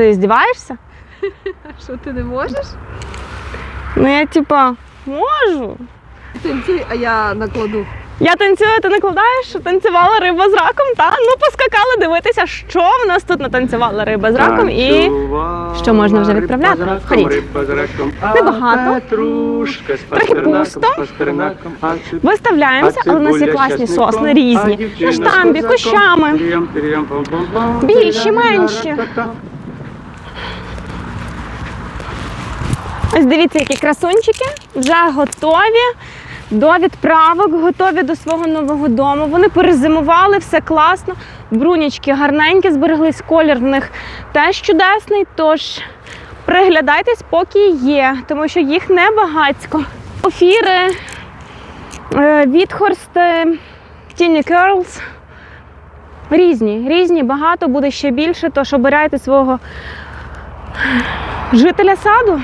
Ти здіваєшся? Що ти не можеш? Ну я типа можу. Танцюй, а я накладу. Я танцюю, ти накладаєш, що танцювала риба з раком, та? Ну поскакали дивитися, що в нас тут натанцювала риба з раком і. що можна вже відправляти? Ходіть. Небагато. Трохи пусто. Виставляємося, але у нас є класні сосни різні. На штамбі, кущами. Більші, менші. Ось дивіться, які красунчики вже готові до відправок, готові до свого нового дому. Вони перезимували, все класно. Брунічки гарненькі, збереглись колір в них теж чудесний. Тож приглядайтесь, поки є, тому що їх небагацько. Офіри, е, відхорсти, Тіні Керлс. Різні, різні, багато буде ще більше, тож обирайте свого жителя саду.